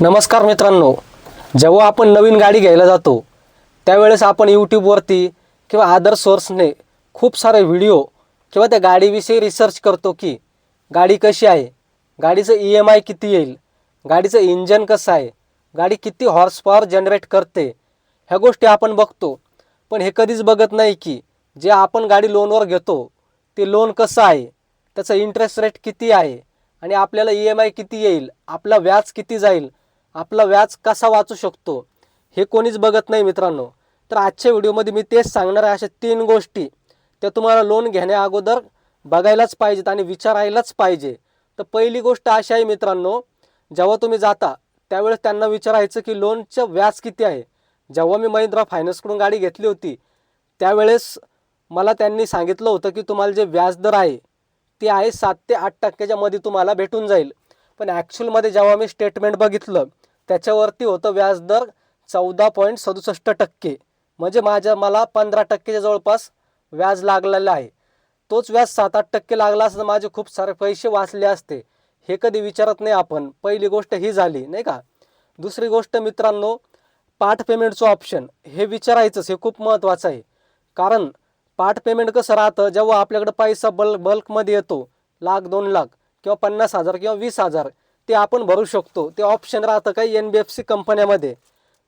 नमस्कार मित्रांनो जेव्हा आपण नवीन गाडी घ्यायला जातो त्यावेळेस आपण यूट्यूबवरती किंवा अदर सोर्सने खूप सारे व्हिडिओ किंवा त्या गाडीविषयी रिसर्च करतो की गाडी कशी आहे गाडीचं ई एम आय किती येईल गाडीचं इंजन कसं आहे गाडी किती हॉर्स पॉवर जनरेट करते ह्या गोष्टी आपण बघतो. पण हे कधीच बघत नाही की जे आपण गाडी लोनवर घेतो ते लोन कसं आहे त्याचं इंटरेस्ट रेट किती आहे आणि आपल्याला ई एम आय किती येईल आपला व्याज किती जाईल आपला व्याज कसा वाचू शकतो हे कोणीच बघत नाही मित्रांनो. तर आजच्या व्हिडिओमध्ये मी तेच सांगणार आहे अशा तीन गोष्टी. त्या तुम्हाला लोन घेण्या अगोदर बघायलाच पाहिजेत आणि विचारायलाच पाहिजे. तर पहिली गोष्ट अशी आहे मित्रांनो जेव्हा तुम्ही जाता त्यावेळेस त्यांना विचारायचं की लोनचं व्याज किती आहे? जेव्हा मी महिंद्रा फायनान्सकडून गाडी घेतली होती त्यावेळेस मला त्यांनी सांगितलं होतं की तुम्हाला जे व्याजदर आहे ते आहे सात ते आठ टक्क्याच्या मध्ये तुम्हाला भेटून जाईल. पण ॲक्च्युअलमध्ये जेव्हा मी स्टेटमेंट बघितलं त्याच्यावरती होतं व्याजदर चौदा पॉईंट सदुसष्ट टक्के. म्हणजे माझ्या मला पंधरा टक्केच्या जवळपास व्याज लागलेलं आहे. तोच व्याज सात आठ टक्के लागला असता माझे खूप सारे पैसे वाचले असते. हे कधी विचारत नाही आपण. पहिली गोष्ट ही झाली नाही का? दुसरी गोष्ट मित्रांनो पार्ट पेमेंटचं ऑप्शन. हे विचारायचंच हे खूप महत्त्वाचं आहे. कारण पार्ट पेमेंट कसं राहतं? जेव्हा आपल्याकडे पैसा बल्क बल्कमध्ये येतो लाख दोन लाख किंवा पन्नास हजार किंवा वीस हजार ते आपण भरू शकतो. ते ऑप्शन राहतं काही एन बी एफ सी कंपन्यामध्ये.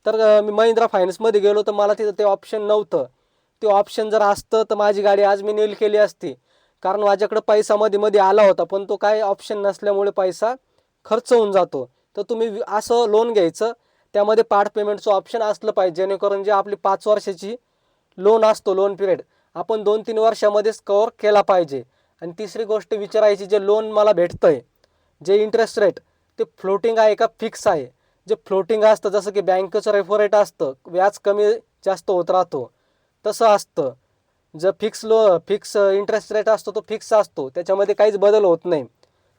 तर मी महिंद्रा फायनान्समध्ये गेलो तर मला तिथं ते ऑप्शन नव्हतं. ते ऑप्शन जर असतं तर माझी गाडी आज मी नील केली असती. कारण माझ्याकडं पैसा मध्ये मध्ये आला होता पण तो काय ऑप्शन नसल्यामुळे पैसा खर्च होऊन जातो. तर तुम्ही असं लोन घ्यायचं. त्यामध्ये पार्ट पेमेंटचं ऑप्शन असलं पाहिजे जेणेकरून जे आपली पाच वर्षाची लोन असतो लोन पिरियड आपण दोन तीन वर्षामध्येच कवर केला पाहिजे. आणि तिसरी गोष्ट विचारायची जे लोन मला भेटतं आहे जे इंटरेस्ट रेट ते फ्लोटिंग आहे का फिक्स आहे? जे फ्लोटिंग असतं जसं की बँकेचं रेफो रेट असतं व्याज कमी जास्त होत राहतो तसं असतं. जर fix low fix interest rate असतो तो फिक्स असतो. त्याच्यामध्ये काहीच बदल होत नाही.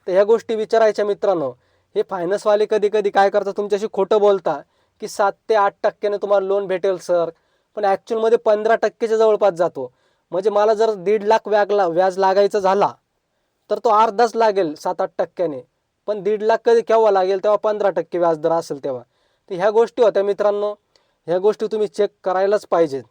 तर ह्या गोष्टी विचारायच्या मित्रांनो. हे फायनान्सवाले कधी कधी काय करतात तुमच्याशी खोटं बोलता की सात ते आठ टक्क्याने तुम्हाला लोन भेटेल सर पण ॲक्च्युअलमध्ये पंधरा टक्क्याच्या जवळपास जातो. म्हणजे मला जर दीड लाख व्यागला व्याज लागायचं झाला तर तो अर्धाच लागेल सात आठ टक्क्याने. पण दीड लाख कधी केव्हा लागेल? तेव्हा पंधरा टक्के व्याजदर असेल तेव्हा. तर ह्या गोष्टी होत्या मित्रांनो. ह्या गोष्टी तुम्ही चेक करायलाच पाहिजेत.